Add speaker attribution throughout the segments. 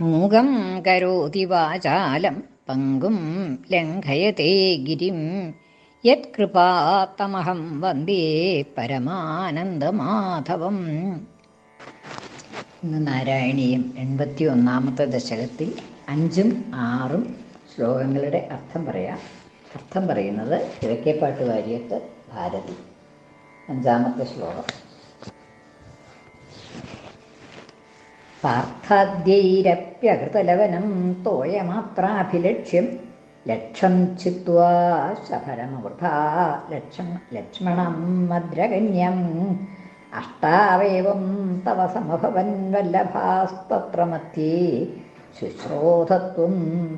Speaker 1: മൂകം കരോതി വാചാലം പങ്കും ലംഘയത്തെ ഗിരിം. യത്കൃപാത്തമഹം വന്ദേ പരമാനന്ദമാധവം. ഇന്ന് നാരായണീയം എൺപത്തി ഒന്നാമത്തെ ദശകത്തിൽ അഞ്ചും ആറും ശ്ലോകങ്ങളുടെ അർത്ഥം പറയാം. അർത്ഥം പറയുന്നത് കിഴക്കേപ്പാട്ട് വാര്യത്ത് ഭാരതി. അഞ്ചാമത്തെ ശ്ലോകം. പാർത്ഥാദ്യൈരപ്യകൃതലവനം തോയമാത്രാഭിലക്ഷ്യം. ലക്ഷം ചിത്വാ ശഫരമവൃഥാ ലക്ഷം ലക്ഷ്മണം മദ്രകന്യം അഷ്ടാവേവം തവ സമഭവൻ വല്ലഭാസ്തത്ര മധ്യേ ശുശ്രോധത്വം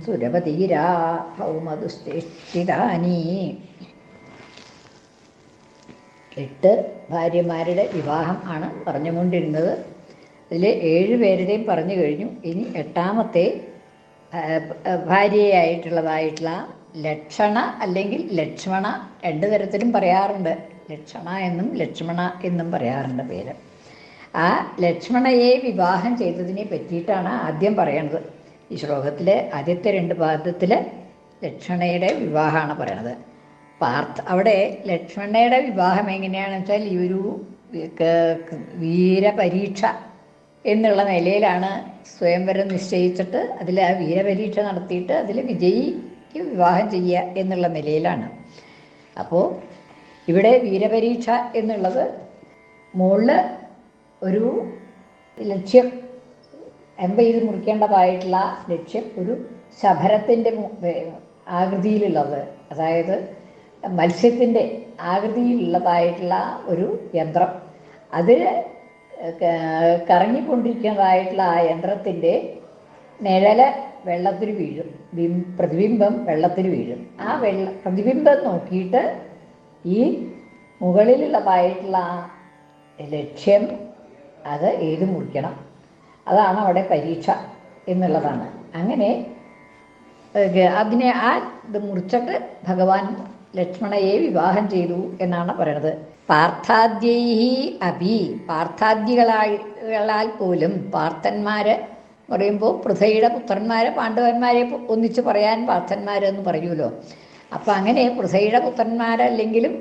Speaker 1: സുരപതീരാ ഭൗമതുഷ്ഠിതാനി എട്ട് ഭാര്യമാരുടെ വിവാഹം ആണ് പറഞ്ഞുകൊണ്ടിരുന്നത്. അതിൽ ഏഴ് പേരുടെയും പറഞ്ഞു കഴിഞ്ഞു. ഇനി എട്ടാമത്തെ ഭാര്യയായിട്ടുള്ളതായിട്ടുള്ള ലക്ഷണ അല്ലെങ്കിൽ ലക്ഷ്മണ രണ്ട് തരത്തിലും പറയാറുണ്ട്. ലക്ഷണ എന്നും ലക്ഷ്മണ എന്നും പറയാറുണ്ട് പേര്. ആ ലക്ഷ്മണയെ വിവാഹം ചെയ്തതിനെ പറ്റിയിട്ടാണ് ആദ്യം പറയണത്. ഈ ശ്ലോകത്തിലെ ആദ്യത്തെ രണ്ട് പാദത്തിൽ ലക്ഷ്മണയുടെ വിവാഹമാണ് പറയണത്. പാർത്ഥ അവിടെ ലക്ഷ്മണയുടെ വിവാഹം എങ്ങനെയാണെന്ന് വെച്ചാൽ ഈ ഒരു വീരപരീക്ഷ എന്നുള്ള നിലയിലാണ് സ്വയംവരം നിശ്ചയിച്ചിട്ട് അതിൽ ആ വീരപരീക്ഷ നടത്തിയിട്ട് അതിൽ വിജയിക്ക് വിവാഹം ചെയ്യുക എന്നുള്ള നിലയിലാണ്. അപ്പോൾ ഇവിടെ വീരപരീക്ഷ എന്നുള്ളത് മുകളിൽ ഒരു ലക്ഷ്യം എം ചെയ്ത് മുറിക്കേണ്ടതായിട്ടുള്ള ലക്ഷ്യം ഒരു ശബരത്തിന്റെ ആകൃതിയിലുള്ളത്. അതായത് മത്സ്യത്തിന്റെ ആകൃതിയിലുള്ളതായിട്ടുള്ള ഒരു യന്ത്രം. അതിൽ കറങ്ങിക്കൊണ്ടിരിക്കുന്നതായിട്ടുള്ള ആ യന്ത്രത്തിന്റെ നിഴൽ വെള്ളത്തിൽ വീഴും. ബിം പ്രതിബിംബം വെള്ളത്തിൽ വീഴും. ആ വെള്ള പ്രതിബിംബം നോക്കിയിട്ട് ഈ മുകളിലുള്ളതായിട്ടുള്ള ലക്ഷ്യം അത് ഏത് മുറിക്കണം? അതാണ് അവിടെ പരീക്ഷ എന്നുള്ളതാണ്. അങ്ങനെ അതിനെ ആ ഇത് മുറിച്ചിട്ട് ഭഗവാൻ ലക്ഷ്മണയെ വിവാഹം ചെയ്തു എന്നാണ് പറയുന്നത് പാർത്ഥാദ്യൈഹി അഭി. പാർത്ഥാദ്യകളാൽ പോലും പാർത്ഥന്മാര് പറയുമ്പോൾ പൃഥയുടെ പുത്രന്മാരെ പാണ്ഡവന്മാരെ ഒന്നിച്ച് പറയാൻ പാർത്ഥന്മാരെന്ന് പറയുമല്ലോ. അപ്പം അങ്ങനെ പൃഥയുടെ പുത്രന്മാരല്ലെങ്കിലും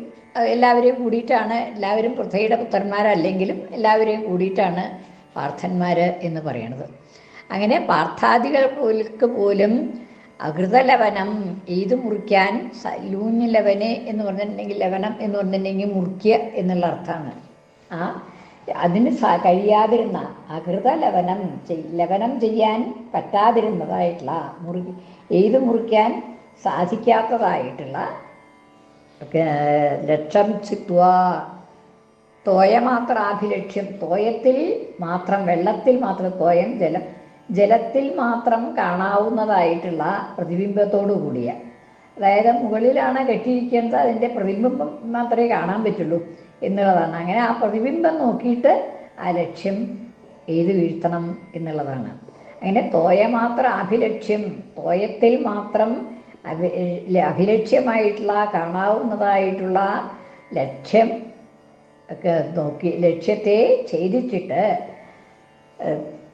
Speaker 1: എല്ലാവരെയും കൂടിയിട്ടാണ് എല്ലാവരും പൃഥയുടെ പുത്രന്മാരല്ലെങ്കിലും എല്ലാവരെയും കൂടിയിട്ടാണ് പാർത്ഥന്മാർ എന്ന് പറയണത്. അങ്ങനെ പാർത്ഥാദികൾക്ക് പോലും അകൃതലവനം ഏത് മുറിക്കാൻ ലൂഞ്ഞ് ലവനെ എന്ന് പറഞ്ഞിട്ടുണ്ടെങ്കിൽ ലവനം എന്ന് പറഞ്ഞിട്ടുണ്ടെങ്കിൽ മുറിക്കുക എന്നുള്ള അർത്ഥമാണ്. ആ അതിന് കഴിയാതിരുന്ന അകൃത ലവനം ലവനം ചെയ്യാൻ പറ്റാതിരുന്നതായിട്ടുള്ള മുറി ഏത് മുറിക്കാൻ സാധിക്കാത്തതായിട്ടുള്ള ലക്ഷം ചിത്വ തോയമാത്രാഭിലക്ഷ്യം തോയത്തിൽ മാത്രം വെള്ളത്തിൽ മാത്രം തോയം ജലം ജലത്തിൽ മാത്രം കാണാവുന്നതായിട്ടുള്ള പ്രതിബിംബത്തോടു കൂടിയ. അതായത് മുകളിലാണ് കെട്ടിയിരിക്കുന്നത് അതിന്റെ പ്രതിബിംബം മാത്രമേ കാണാൻ പറ്റുള്ളൂ എന്നുള്ളതാണ്. അങ്ങനെ ആ പ്രതിബിംബം നോക്കിയിട്ട് ആ ലക്ഷ്യം ഏത് വീഴ്ത്തണം എന്നുള്ളതാണ്. അങ്ങനെ തോയ മാത്രം അഭിലക്ഷ്യം തോയത്തിൽ മാത്രം അഭി അഭിലക്ഷ്യമായിട്ടുള്ള കാണാവുന്നതായിട്ടുള്ള ലക്ഷ്യം ഒക്കെ നോക്കി ലക്ഷ്യത്തെ ഛേദിച്ചിട്ട്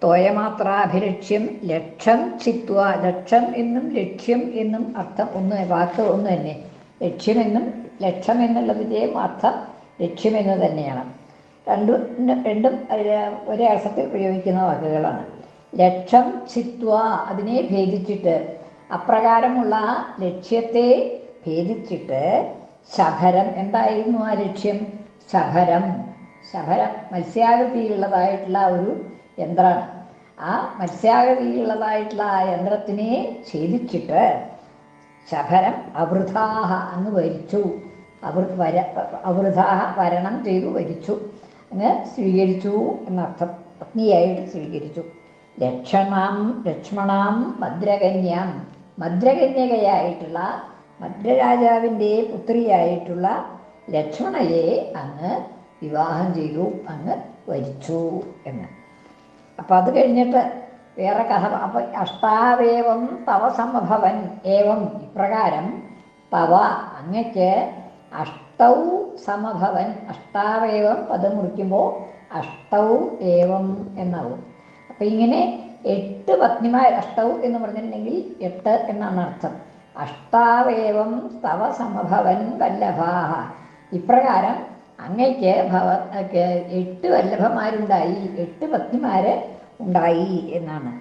Speaker 1: തോയമാത്രാഭിലക്ഷ്യം ലക്ഷം ചിത്വ ലക്ഷം എന്നും ലക്ഷ്യം എന്നും അർത്ഥം ഒന്ന് വാക്ക് ഒന്ന് തന്നെ. ലക്ഷ്യമെന്നും ലക്ഷം എന്നുള്ളതിന്റെയും അർത്ഥം ലക്ഷ്യമെന്ന് തന്നെയാണ്. രണ്ടും രണ്ടും ഒരേ അർത്ഥത്തിൽ ഉപയോഗിക്കുന്ന വാക്കുകളാണ്. ലക്ഷം ചിത്വ അതിനെ ഭേദിച്ചിട്ട് അപ്രകാരമുള്ള ലക്ഷ്യത്തെ ഭേദിച്ചിട്ട് ശബരം എന്തായിരുന്നു ആ ലക്ഷ്യം? ശബരം ശബരം മത്സ്യാകൃതിയിലുള്ളതായിട്ടുള്ള ഒരു യന്ത്രമാണ് ആ മത്സ്യാകൃതിയിലുള്ളതായിട്ടുള്ള ആ യന്ത്രത്തിനെ ഛേദിച്ചിട്ട് ശബരം അവൃതാഹ അങ്ങ് വരിച്ചു. വര അവൃതാഹ വരണം ചെയ്തു വരിച്ചു. അങ്ങ് സ്വീകരിച്ചു എന്നർത്ഥം. പത്നിയായിട്ട് സ്വീകരിച്ചു. ലക്ഷണം ലക്ഷ്മണാം ഭദ്രകന്യാം. ഭദ്രകന്യകയായിട്ടുള്ള ഭദ്രരാജാവിന്റെ പുത്രിയായിട്ടുള്ള ലക്ഷ്മണയെ അങ്ങ് വിവാഹം ചെയ്തു. അങ്ങ് വരിച്ചു എന്ന്. അപ്പം അത് കഴിഞ്ഞിട്ട് വേറെ കഥ അപ്പം അഷ്ടാവേവം തവ സമഭവൻ ഏവം ഇപ്രകാരം തവ അങ്ങക്ക് അഷ്ടൗ സമഭവൻ അഷ്ടാവേവം പദം മുറിക്കുമ്പോൾ അഷ്ടൗ ഏവം എന്നാവും. അപ്പം ഇങ്ങനെ എട്ട് പത്നിമാർ അഷ്ടൗ എന്ന് പറഞ്ഞിട്ടുണ്ടെങ്കിൽ എട്ട് എന്നാണ് അർത്ഥം. അഷ്ടാവേവം തവ സമഭവൻ വല്ലഭാഹ. ഇപ്രകാരം അങ്ങയ്ക്ക് ഭവ എട്ട് വല്ലഭമാരുണ്ടായി. എട്ട് പത്നിമാര് ഉണ്ടായി എന്നാണ്.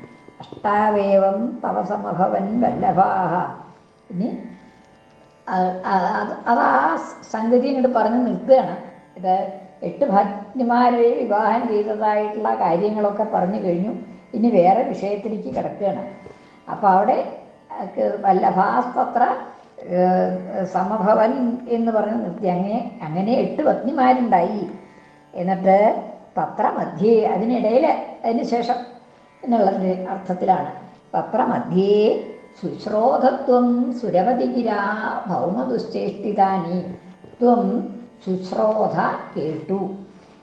Speaker 1: അഷ്ടാവേവം തവ സമഭവൻ വല്ലഭാഹ. ഇനി അത് ആ സംഗതി ഇങ്ങോട്ട് പറഞ്ഞ് നിർത്തുകയാണ് ഇത് എട്ട് ഭക്തിമാരെ വിവാഹം ചെയ്തതായിട്ടുള്ള കാര്യങ്ങളൊക്കെ പറഞ്ഞു കഴിഞ്ഞു. ഇനി വേറെ വിഷയത്തിലേക്ക് കിടക്കുകയാണ്. അപ്പോൾ അവിടെ വല്ലഭാസ്തത്ര സമഭവൻ എന്ന് പറഞ്ഞ അങ്ങനെ അങ്ങനെ എട്ട് പത്നിമാരുണ്ടായി. എന്നിട്ട് പത്രമധ്യേ അതിനിടയിൽ അതിന് ശേഷം എന്നുള്ളതിന്റെ അർത്ഥത്തിലാണ്. പത്രമധ്യേ ശുശ്രോധത്വം സുരവതിഗിരാ ഭൗമദുശ്ചേഷ്ടിതാനി. ത്വം ശുശ്രോധ കേട്ടു.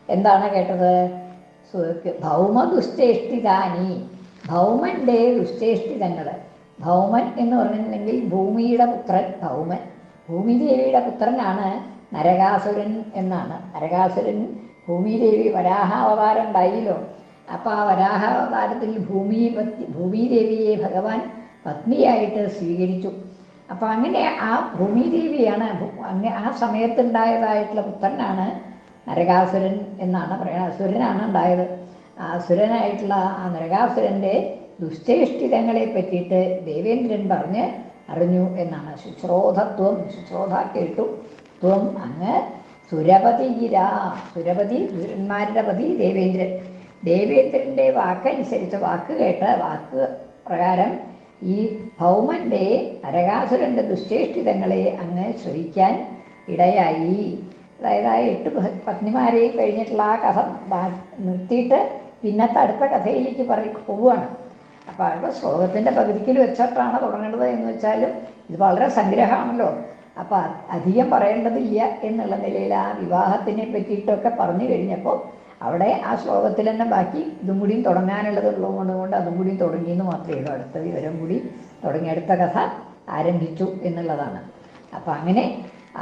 Speaker 1: എന്താണ് കേട്ടത്? ഭൗമദുശ്ചേഷ്ടിതാനി. ഭൗമന്റെ ദുശ്ചേഷ്ടിതങ്ങൾ ഭൗമൻ എന്ന് പറഞ്ഞിട്ടുണ്ടെങ്കിൽ ഭൂമിയുടെ പുത്രൻ ഭൗമൻ. ഭൂമിദേവിയുടെ പുത്രനാണ് നരകാസുരൻ എന്നാണ്. നരകാസുരൻ ഭൂമിദേവി വരാഹാവതാരം ഉണ്ടായില്ലോ അപ്പോൾ ആ വരാഹാവതാരത്തിൽ ഭൂമി ഭൂമിദേവിയെ ഭഗവാൻ പത്നിയായിട്ട് സ്വീകരിച്ചു. അപ്പോൾ അങ്ങനെ ആ ഭൂമിദേവിയാണ് അങ്ങനെ ആ സമയത്തുണ്ടായതായിട്ടുള്ള പുത്രനാണ് നരകാസുരൻ എന്നാണ് പറയുന്നത്. അസുരനാണ് ഉണ്ടായത്. ആ അസുരനായിട്ടുള്ള ആ നരകാസുരന്റെ ദുശ്ചേഷ്ടിതങ്ങളെ പറ്റിയിട്ട് ദേവേന്ദ്രൻ പറഞ്ഞ് അറിഞ്ഞു എന്നാണ്. ശുശ്രോധത്വം ശുശ്രോധ കേട്ടു. ത്വം അങ്ങ് സുരപതിഗിര സുരപതി സുരന്മാരുടെ പതി ദേവേന്ദ്രൻ. ദേവേന്ദ്രന്റെ വാക്കനുസരിച്ച് വാക്ക് കേട്ട് വാക്ക് പ്രകാരം ഈ ഭൗമന്റെ നരകാസുരന്റെ ദുശ്ചേഷ്ടിതങ്ങളെ അങ്ങ് ശ്രവിക്കാൻ ഇടയായി. അതായത് ആ എട്ട് പത്നിമാരെയും പത്നിമാരെ കഴിഞ്ഞിട്ടുള്ള ആ കഥ നിർത്തിയിട്ട് പിന്നത്തെ അടുത്ത കഥയിലേക്ക് പറ പോവുകയാണ്. അപ്പോൾ അവിടെ ശ്ലോകത്തിന്റെ പകുതിക്കിൽ വെച്ചിട്ടാണ് തുടങ്ങേണ്ടത് എന്ന് വെച്ചാലും ഇത് വളരെ സംഗ്രഹമാണല്ലോ. അപ്പോൾ അധികം പറയേണ്ടതില്ല എന്നുള്ള നിലയിൽ ആ വിവാഹത്തിനെ പറ്റിയിട്ടൊക്കെ പറഞ്ഞു കഴിഞ്ഞപ്പോൾ അവിടെ ആ ശ്ലോകത്തിൽ തന്നെ ബാക്കി ഇതും കൂടിയും തുടങ്ങാനുള്ളത് ഉള്ളതുകൊണ്ട് കൊണ്ട് അതും കൂടിയും തുടങ്ങിയെന്ന് മാത്രമേ ഉള്ളൂ. അടുത്ത വിവരം കൂടി തുടങ്ങി അടുത്ത കഥ ആരംഭിച്ചു എന്നുള്ളതാണ്. അപ്പം അങ്ങനെ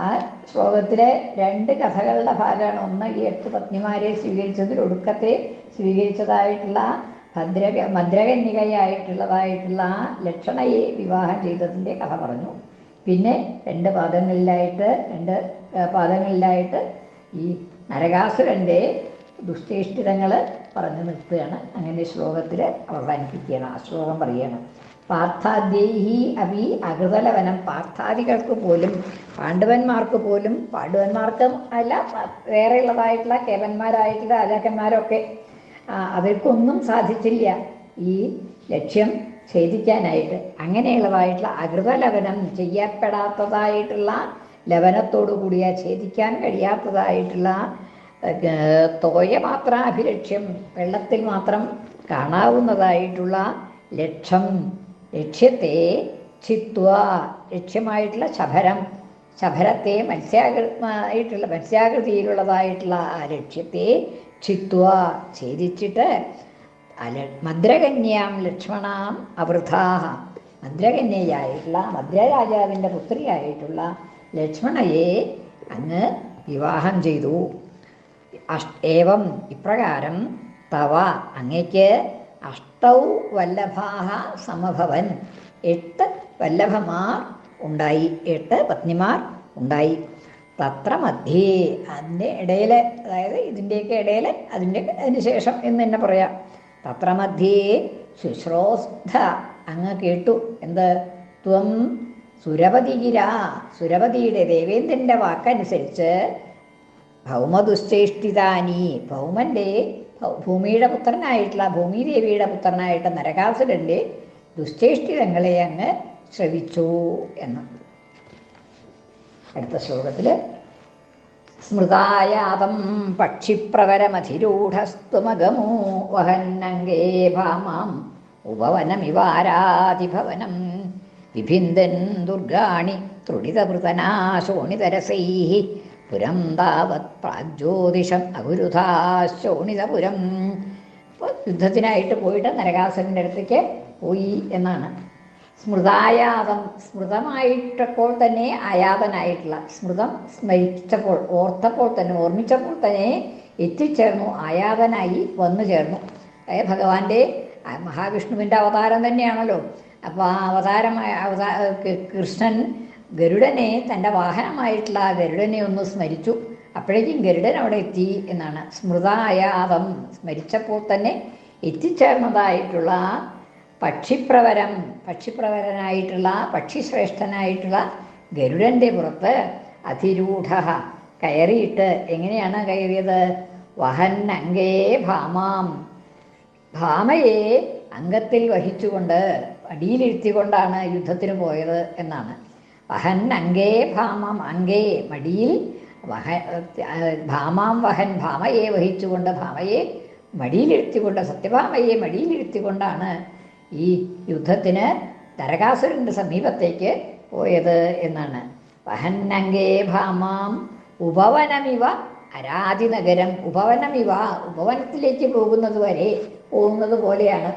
Speaker 1: ആ ശ്ലോകത്തിലെ രണ്ട് കഥകളുടെ ഭാഗമാണ് ഒന്ന് ഈ എട്ട് പത്നിമാരെ സ്വീകരിച്ചതിൽ ഒടുക്കത്തെ സ്വീകരിച്ചതായിട്ടുള്ള ഭദ്രക ഭദ്രകന്യകയായിട്ടുള്ളതായിട്ടുള്ള ആ ലക്ഷണയെ വിവാഹം ചെയ്തതിന്റെ കഥ പറഞ്ഞു. പിന്നെ രണ്ട് പാദങ്ങളിലായിട്ട് രണ്ട് പാദങ്ങളിലായിട്ട് ഈ നരകാസുരന്റെ ദുഷ്ടേഷ്ടിതങ്ങൾ പറഞ്ഞു നിർത്തുകയാണ് അങ്ങനെ ശ്ലോകത്തിൽ അവസാനിപ്പിക്കുകയാണ് ആ ശ്ലോകം പറയുകയാണ്. പാർത്ഥാദേഹി അഭി അകൃതലവനം. പാർത്ഥാദികൾക്ക് പോലും പാണ്ഡവന്മാർക്ക് പോലും പാണ്ഡവന്മാർക്കും അല്ല വേറെയുള്ളതായിട്ടുള്ള കേവന്മാരായിട്ടുള്ള രാജാക്കന്മാരൊക്കെ അവർക്കൊന്നും സാധിച്ചില്ല ഈ ലക്ഷ്യം ഛേദിക്കാനായിട്ട്. അങ്ങനെയുള്ളതായിട്ടുള്ള അകൃതലവനം ചെയ്യപ്പെടാത്തതായിട്ടുള്ള ലവനത്തോടു കൂടിയ ഛേദിക്കാൻ കഴിയാത്തതായിട്ടുള്ള തോയ മാത്രാഭിലക്ഷ്യം വെള്ളത്തിൽ മാത്രം കാണാവുന്നതായിട്ടുള്ള ലക്ഷം ലക്ഷ്യത്തെ ചിത്വ ലക്ഷ്യമായിട്ടുള്ള ശബരം ശബരത്തെ മത്സ്യാകൃതമായിട്ടുള്ള മത്സ്യാകൃതിയിലുള്ളതായിട്ടുള്ള ആ ലക്ഷ്യത്തെ ചിത്വ ഛേദിച്ചിട്ട് അല മദ്രകന്യാം ലക്ഷ്മണാം അവൃഥാഹ. മദ്രകന്യയായിട്ടുള്ള മദ്രരാജാവിന്റെ പുത്രിയായിട്ടുള്ള ലക്ഷ്മണയെ അങ്ങ് വിവാഹം ചെയ്തു. ഏവം ഇപ്രകാരം തവ അങ്ങയ്ക്ക് അഷ്ടൗ വല്ലഭാഹ സമഭവൻ. എട്ട് വല്ലഭമാർ ഉണ്ടായി. എട്ട് പത്നിമാർ ഉണ്ടായി. തത്ര മധ്യേ അതിന്റെ ഇടയിൽ അതായത് ഇതിന്റെയൊക്കെ ഇടയിൽ അതിന്റെ അതിന് ശേഷം എന്ന് തന്നെ പറയാം. തത്ര മധ്യേ ശുശ്രോസ്ഥ അങ്ങ് കേട്ടു. എന്ത്? ത്വം സുരപതിഗിര. സുരപതിയുടെ ദേവേന്ദ്രന്റെ വാക്കനുസരിച്ച് ഭൗമദുശ്ചേഷ്ടിതാനി ഭൗമന്റെ ഭൂമിയുടെ പുത്രനായിട്ടുള്ള ഭൂമിദേവിയുടെ പുത്രനായിട്ട് നരകാസുരന്റെ ദുശ്ചേഷ്ടിതങ്ങളെ അങ്ങ് ശ്രവിച്ചു എന്ന്. അടുത്ത ശ്ലോകത്തിൽ സ്മൃതായാതം പക്ഷിപ്രവരമധിരൂഢസ്തുമഗമോ വഹന്നങ്കേ ഭാമാം ഉപവനമിവാരാതിഭവനം വിഭിന്ദൻ ദുർഗാണി തൃണിതപൃതനാശോണിതരസൈ പുരം താവത് പ്രാജ്യോതിഷം അഗുരുധാശോണിതപുരം. യുദ്ധത്തിനായിട്ട് പോയിട്ട് നരകാസുരന്റെ അടുത്തേക്ക് പോയി എന്നാണ്. സ്മൃതായാതം സ്മൃതമായിട്ടപ്പോൾ തന്നെ ആയാതനായിട്ടുള്ള സ്മൃതം സ്മരിച്ചപ്പോൾ ഓർത്തപ്പോൾ തന്നെ ഓർമ്മിച്ചപ്പോൾ തന്നെ എത്തിച്ചേർന്നു ആയാതനായി വന്നു ചേർന്നു. അതായത് ഭഗവാന്റെ മഹാവിഷ്ണുവിന്റെ അവതാരം തന്നെയാണല്ലോ. അപ്പോൾ ആ അവതാരമായ അവതാ കൃഷ്ണൻ ഗരുഡനെ തന്റെ വാഹനമായിട്ടുള്ള ഗരുഡനെ ഒന്ന് സ്മരിച്ചു. അപ്പോഴേക്കും ഗരുഡൻ അവിടെ എത്തി എന്നാണ്. സ്മൃതായാതം സ്മരിച്ചപ്പോൾ തന്നെ എത്തിച്ചേർന്നതായിട്ടുള്ള പക്ഷിപ്രവരം പക്ഷിപ്രവരനായിട്ടുള്ള പക്ഷിശ്രേഷ്ഠനായിട്ടുള്ള ഗരുഡന്റെ പുറത്ത് അതിരൂഢ കയറിയിട്ട് എങ്ങനെയാണ് കയറിയത്? വഹൻ അങ്കേ ഭാമാം. ഭാമയെ അംഗത്തിൽ വഹിച്ചുകൊണ്ട് അടിയിലിരുത്തിക്കൊണ്ടാണ് യുദ്ധത്തിന് പോയത് എന്നാണ്. വഹൻ അങ്കേ ഭാമം അങ്കേ മടിയിൽ വഹ ഭാമാം വഹൻ ഭാമയെ വഹിച്ചുകൊണ്ട് ഭാമയെ മടിയിലിരുത്തിക്കൊണ്ട് സത്യഭാമയെ മടിയിലിരുത്തിക്കൊണ്ടാണ് ഈ യുദ്ധത്തിന് നരകാസുരന്റെ സമീപത്തേക്ക് പോയത് എന്നാണ്. വഹന്നങ്കേ ഭാമാം ഉപവനമിവ അരാതിനഗരം. ഉപവനമിവ ഉപവനത്തിലേക്ക് പോകുന്നത് വരെ പോകുന്നത് പോലെയാണ്.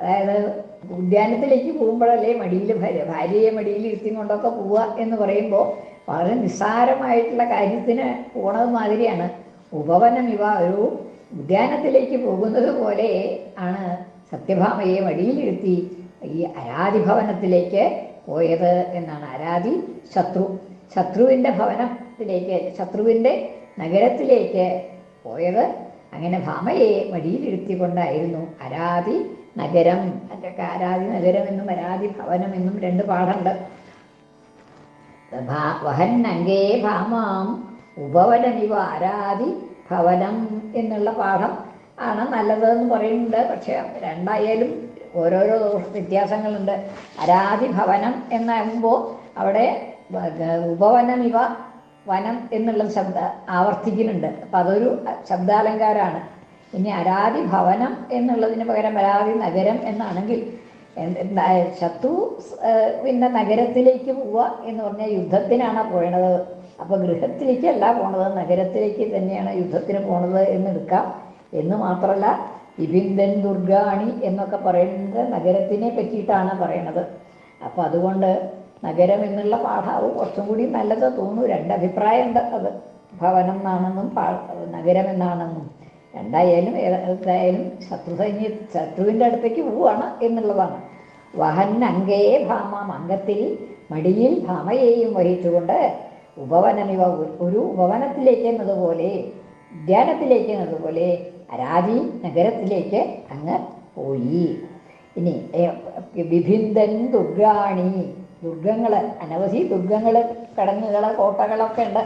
Speaker 1: അതായത് ഉദ്യാനത്തിലേക്ക് പോകുമ്പോഴല്ലേ മടിയിൽ ഭാര്യയെ മടിയിൽ ഇരുത്തി കൊണ്ടൊക്കെ പോവുക എന്ന് പറയുമ്പോൾ വളരെ നിസ്സാരമായിട്ടുള്ള കാര്യത്തിന് പോണത് മാതിരിയാണ്. ഉപവനം ഇവ ഒരു ഉദ്യാനത്തിലേക്ക് പോകുന്നത് പോലെ ആണ് സത്യഭാമയെ വഴിയിലിരുത്തി ഈ അരാതിഭവനത്തിലേക്ക് പോയത് എന്നാണ് അരാതി ശത്രു. ശത്രുവിന്റെ ഭവനത്തിലേക്ക് ശത്രുവിന്റെ നഗരത്തിലേക്ക് പോയത്. അങ്ങനെ ഭാമയെ വഴിയിലിരുത്തിക്കൊണ്ടായിരുന്നു അരാതി നഗരം. അതിന്റെയൊക്കെ അരാതി നഗരമെന്നും എന്നും ഭവനമെന്നും രണ്ട് പാഠമുണ്ട്. വഹൻ അങ്കേ ഭാമാം ഉപവനമിവ അരാതി ഭവനം എന്നുള്ള പാഠം ആണ് നല്ലതെന്ന് പറയുന്നുണ്ട്. പക്ഷേ രണ്ടായാലും ഓരോരോ വ്യത്യാസങ്ങളുണ്ട്. അരാധി ഭവനം എന്നാകുമ്പോൾ അവിടെ ഉപവനം ഇവ വനം എന്നുള്ള ശബ്ദ ആവർത്തിക്കുന്നുണ്ട്. അപ്പം അതൊരു ശബ്ദാലങ്കാരമാണ്. ഇനി അരാധി ഭവനം എന്നുള്ളതിന് പകരം അരാധി നഗരം എന്നാണെങ്കിൽ ശത്രു പിന്നെ നഗരത്തിലേക്ക് പോവുക എന്ന് പറഞ്ഞാൽ യുദ്ധത്തിനാണ് പോണത്. അപ്പോൾ ഗൃഹത്തിലേക്കല്ല പോണത്. നഗരത്തിലേക്ക് തന്നെയാണ് യുദ്ധത്തിന് പോണത് എന്ന് എടുക്കാം. എന്ന് മാത്രമല്ല വിഭിന്ദൻ ദുർഗാണി എന്നൊക്കെ പറയുന്നത് നഗരത്തിനെ പറ്റിയിട്ടാണ് പറയണത്. അപ്പോൾ അതുകൊണ്ട് നഗരം എന്നുള്ള പാഠാവും കുറച്ചും കൂടി നല്ലത് തോന്നും രണ്ട് ഉണ്ട് അത്. ഭവനം എന്നാണെന്നും നഗരം എന്നാണെന്നും. രണ്ടായാലും ഏതായാലും ശത്രു സൈന്യ ശത്രുവിന്റെ അടുത്തേക്ക് പോവുകയാണ് എന്നുള്ളതാണ്. വഹൻ അങ്കയെ ഭാമ അംഗത്തിൽ മടിയിൽ ഭാമയെയും വഹിച്ചുകൊണ്ട് ഉപവനമിവ ഒരു ഉപവനത്തിലേക്ക് എന്നതുപോലെ എന്നതുപോലെ നഗരത്തിലേക്ക് അങ്ങ് പോയി. ഇനി വിഭിന്തൻ ദുർഗാണി ദുർഗങ്ങൾ അനവധി ദുർഗങ്ങൾ കടങ്ങുകൾ കോട്ടകളൊക്കെ ഉണ്ട്.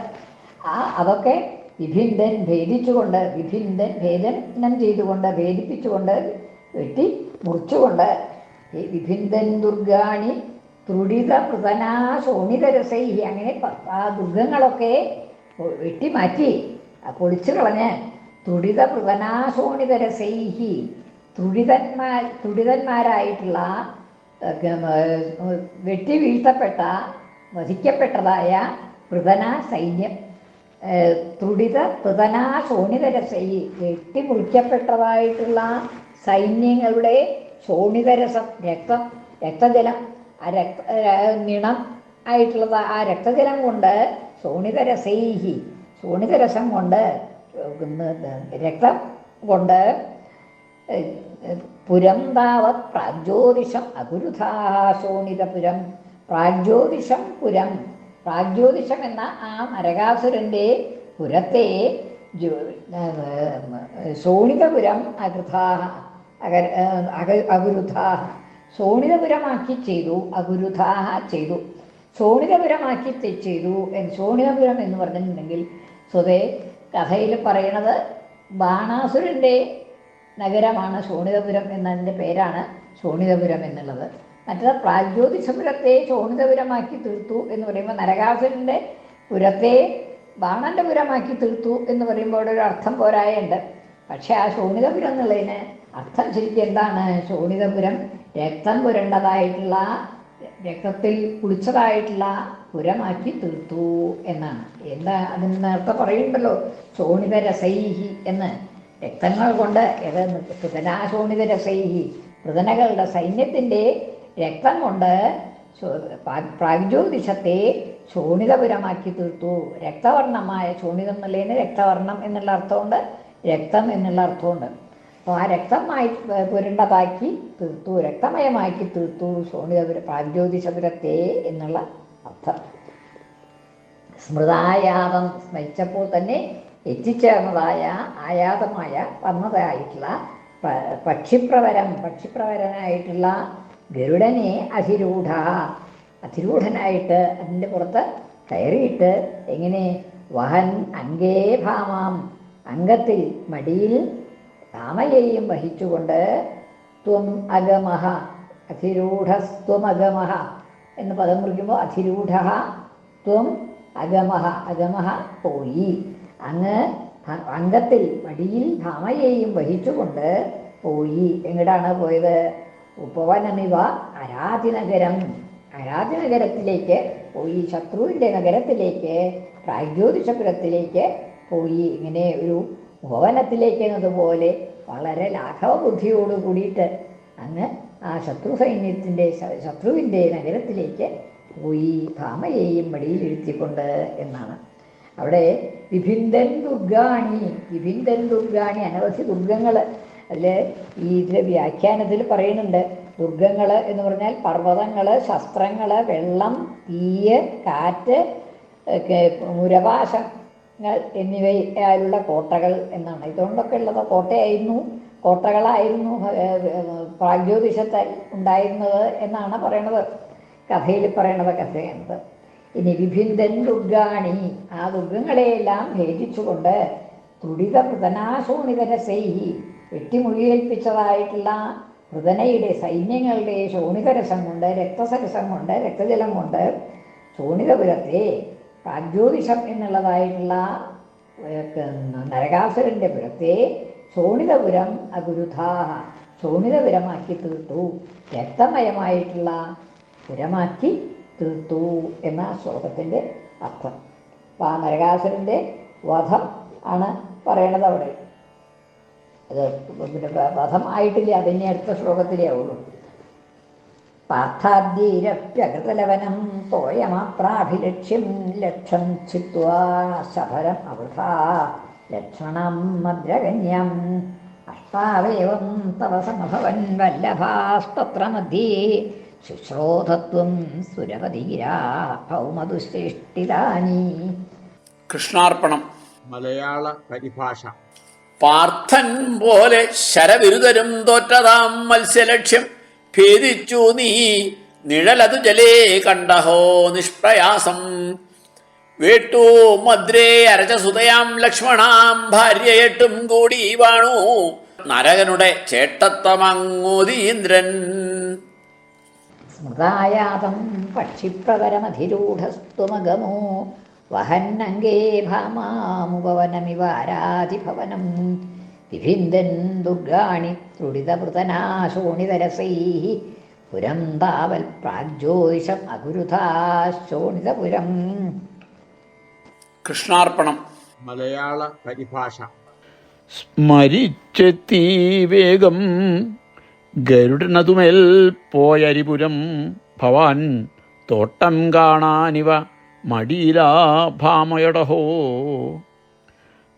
Speaker 1: ആ അതൊക്കെ വിഭിന്തൻ ഭേദിച്ചുകൊണ്ട് വിഭിന്തൻ ഭേദനം ചെയ്തുകൊണ്ട് ഭേദിപ്പിച്ചുകൊണ്ട് വെട്ടി മുറിച്ചുകൊണ്ട് ഈ വിഭിന്തൻ ദുർഗാണി ത്രുടിത പൃതനാ ശോണിതരസൈ അങ്ങനെ ആ ദുർഗങ്ങളൊക്കെ വെട്ടി മാറ്റി ആ പൊളിച്ചു കളഞ്ഞ് തുടിത പൃതനാശോണിതരസൈഹി തുടിതന്മാർ തുടിതന്മാരായിട്ടുള്ള വെട്ടി വീഴ്ത്തപ്പെട്ട വധിക്കപ്പെട്ടതായ പൃതന സൈന്യം തുടിത പൃഥനാ ശോണിതരസൈ വെട്ടി മുറിക്കപ്പെട്ടതായിട്ടുള്ള സൈന്യങ്ങളുടെ ശോണിതരസം രക്തം രക്തജലം ആ രക്ത നിണം ആയിട്ടുള്ളത് ആ രക്തജലം കൊണ്ട് ശോണിതരസൈഹി ശോണിതരസം കൊണ്ട് രക്തം കൊണ്ട് പുരം താവത് പ്രാഗ്ജ്യോതിഷം അകുരുധാശോണിതപുരം പ്രാഗ്ജ്യോതിഷം പുരം. പ്രാഗ്ജ്യോതിഷം എന്ന ആ നരകാസുരന്റെ പുരത്തെ ശോണിതപുരം അകൃഥാഹ അക അകുരുധാഹ ശോണിതപുരമാക്കി ചെയ്തു അകുരുധാഹ ചെയ്തു. ശോണിതപുരമാക്കി തെ- ചെയ്തു. എന്ന് ശോണിതപുരം എന്ന് പറഞ്ഞിട്ടുണ്ടെങ്കിൽ സ്വതേ കഥയിൽ പറയണത് ബാണാസുരന്റെ നഗരമാണ് ശോണിതപുരം എന്നതിന്റെ പേരാണ് ശോണിതപുരം എന്നുള്ളത്. മറ്റത് പ്രാഗ്ജ്യോതിഷപുരത്തെ ശോണിതപുരമാക്കി തീർത്തു എന്ന് പറയുമ്പോൾ നരകാസുരന്റെ പുരത്തെ ബാണന്റെ പുരമാക്കി തീർത്തു എന്ന് പറയുമ്പോൾ അവിടെ ഒരു അർത്ഥം പോരായുണ്ട്. പക്ഷേ ആ ശോണിതപുരം എന്നുള്ളതിന് അർത്ഥം ശരിക്കും എന്താണ്? ശോണിതപുരം രക്തം പുരണ്ടതായിട്ടുള്ള രക്തത്തിൽ കുളിച്ചതായിട്ടുള്ള പുരമാക്കി തീർത്തു എന്നാണ്. എന്താ അതിന് നേരത്തെ പറയുന്നുണ്ടല്ലോ ശോണിത രസൈഹി എന്ന്. രക്തങ്ങൾ കൊണ്ട് ഏത് പൃതനാശോണിത രസൈഹി. പൃതനകളുടെ സൈന്യത്തിന്റെ രക്തം കൊണ്ട് പ്രാഗ്ജ്യോതിഷത്തെ ശോണിതപുരമാക്കി തീർത്തു. രക്തവർണമായ ശോണിതം എന്നുള്ളതിന് രക്തവർണം എന്നുള്ള അർത്ഥമുണ്ട്. രക്തം എന്നുള്ള അർത്ഥമുണ്ട്. അപ്പോൾ ആ രക്തമായി പുരണ്ടതാക്കി തീർത്തു. രക്തമയമാക്കി തീർത്തു. സോണിതപുര പ്രാഗ്ജ്യോതിഷപുരത്തെ എന്നുള്ള അർത്ഥം. സ്മൃതായാതം സ്മരിച്ചപ്പോൾ തന്നെ എത്തിച്ചേർന്നതായ ആയാതമായ വന്നതായിട്ടുള്ള പക്ഷിപ്രവരം പക്ഷിപ്രവരനായിട്ടുള്ള ഗരുഡനെ അധിരൂഢ അധിരൂഢനായിട്ട് അതിന്റെ പുറത്ത് കയറിയിട്ട് എങ്ങനെ വഹൻ അങ്കേ ഭാമാം അംഗത്തിൽ മടിയിൽ താമയെയും വഹിച്ചുകൊണ്ട് ത്വം അഗമഹ അധിരൂഢസ്ത്വമഗമഹ എന്ന് പദം കുറിക്കുമ്പോൾ അധിരൂഢ ത്വം അഗമഹ അഗമഹ പോയി. അങ്ങ് അംഗത്തിൽ വടിയിൽ ധാമയെയും വഹിച്ചുകൊണ്ട് പോയി. എങ്ങടാണ് പോയത്? ഉപവനമിവ അരാധിനഗരം അരാധിനഗരത്തിലേക്ക് പോയി. ശത്രുവിന്റെ നഗരത്തിലേക്ക് പ്രാഗ്യോതിഷപുരത്തിലേക്ക് പോയി. ഇങ്ങനെ ഒരു ഉപവനത്തിലേക്ക് എന്നതുപോലെ വളരെ ലാഘവ ബുദ്ധിയോട് കൂടിയിട്ട് അങ്ങ് ആ ശത്രു സൈന്യത്തിന്റെ ശത്രുവിന്റെ നഗരത്തിലേക്ക് പോയി ഭാമയെയും മടിയിലിരുത്തിക്കൊണ്ട് എന്നാണ്. അവിടെ വിഭിന്ദൻ ദുർഗാണി വിഭിന്ദൻ ദുർഗാണി അനവധി ദുർഗങ്ങൾ അതിൽ ഈ വ്യാഖ്യാനത്തിൽ പറയുന്നുണ്ട്. ദുർഗങ്ങൾ എന്ന് പറഞ്ഞാൽ പർവതങ്ങൾ ശസ്ത്രങ്ങൾ വെള്ളം തീയ് കാറ്റ് മുരപാശങ്ങൾ എന്നിവയാലുള്ള കോട്ടകൾ എന്നാണ്. ഇതുകൊണ്ടൊക്കെ ഉള്ളത് കോട്ടയായിരുന്നു കോട്ടകളായിരുന്നു പ്രാഗ്യോതിഷത്തിൽ ഉണ്ടായിരുന്നത് എന്നാണ് പറയണത്. കഥയിൽ പറയണത് കഥയാണത്. ഇനി വിഭിന്ദൻ ദുർഗാണി ആ ദുർഗങ്ങളെയെല്ലാം ഭേദിച്ചുകൊണ്ട് തുടിത പ്രതനാശോണിതരസൈഹി വെട്ടിമുഴിയേൽപ്പിച്ചതായിട്ടുള്ള മൃതനയുടെ സൈന്യങ്ങളുടെ ശോണിതരസം കൊണ്ട് രക്തസരസം കൊണ്ട് രക്തജലം കൊണ്ട് ശോണിതപുരത്തെ പ്രാഗ്ജ്യോതിഷം എന്നുള്ളതായിട്ടുള്ള നരകാസുരന്റെ പുരത്തെ സോണിതപുരം അഗുരുധാഹ സോണിതപുരമാക്കി തീർത്തു. രക്തമയമായിട്ടുള്ള പുരമാക്കി തീർത്തു എന്ന ശ്ലോകത്തിന്റെ അർത്ഥം. അപ്പം ആ നരകാസുരന്റെ വധം ആണ് പറയണത് അവിടെ. അത് വധം ആയിട്ടില്ല അതിനെ അടുത്ത ശ്ലോകത്തിലേ ആവുള്ളൂ. പാർത്ഥാദ്യൈരപ്യകൃതലവനം തോയമാപ്രാഭിലക്ഷ്യം ലക്ഷം ചിത്വാ സഫലം അവൃഥാ. ലക്ഷണം മദ്രകന്യം അഷ്ടാവേവം തവ സമഭവൻ വല്ലഭാസ്തത്ര മധ്യേ ശുശ്രോധത്വം സുരപതീരാ ഭൗമദുശ്രേഷ്ഠിതാനി
Speaker 2: കൃഷ്ണാർപ്പണം.
Speaker 3: മലയാള പരിഭാഷ.
Speaker 2: പാർത്ഥൻ പോലെ ശരവിരുദരും തോറ്റതാം മത്സ്യലക്ഷ്യം. ഭേദിച്ചു നീ നിഴലതു ജലേ കണ്ടഹോ നിഷ്പ്രയാസം. വേട്ടു മദ്രേ അരചസുതയാം ലക്ഷ്മണാം ഭാര്യയെട്ടും കൂടി വാണു നരകനുടെ ചേട്ടത്തമങ്ങോതീന്ദ്രൻ
Speaker 1: സ്മൃതായാതം പക്ഷിപ്രവരമധിരൂഢസ്ത്വമഗമോ വഹന്നങ്കേ ഭാമാമുപവനമിവാരാതിഭവനം വിഭിന്ദൻ ദുർഗാണി ത്രുടിതപൃതനാശോണിതരസൈ പുരം താവൽ പ്രാഗ്ജ്യോതിഷം അഗുരുധാ ശോണിതപുരം
Speaker 2: കൃഷ്ണാർപ്പണം.
Speaker 3: മലയാള പരിഭാഷ.
Speaker 4: സ്മരിച്ചെത്തി വേഗം ഗരുഡനതുമേൽ പോയരിപുരം. ഭവാൻ തോട്ടം കാണാനിവ മടിയിലാ ഭാമയടഹോ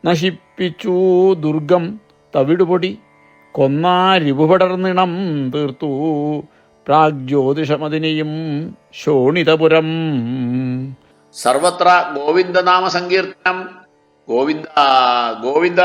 Speaker 4: നശിപ്പിച്ചു ദുർഗം തവിടുപൊടി. കൊന്നാരിവുപടർന്നിണം തീർത്തു. പ്രാഗ്ജ്യോതിഷമതിനെയും ശോണിതപുരം.
Speaker 2: സർവത്ര ഗോവിന്ദനാമ സങ്കീർത്തനം ഗോവിന്ദ ഗോവിന്ദ.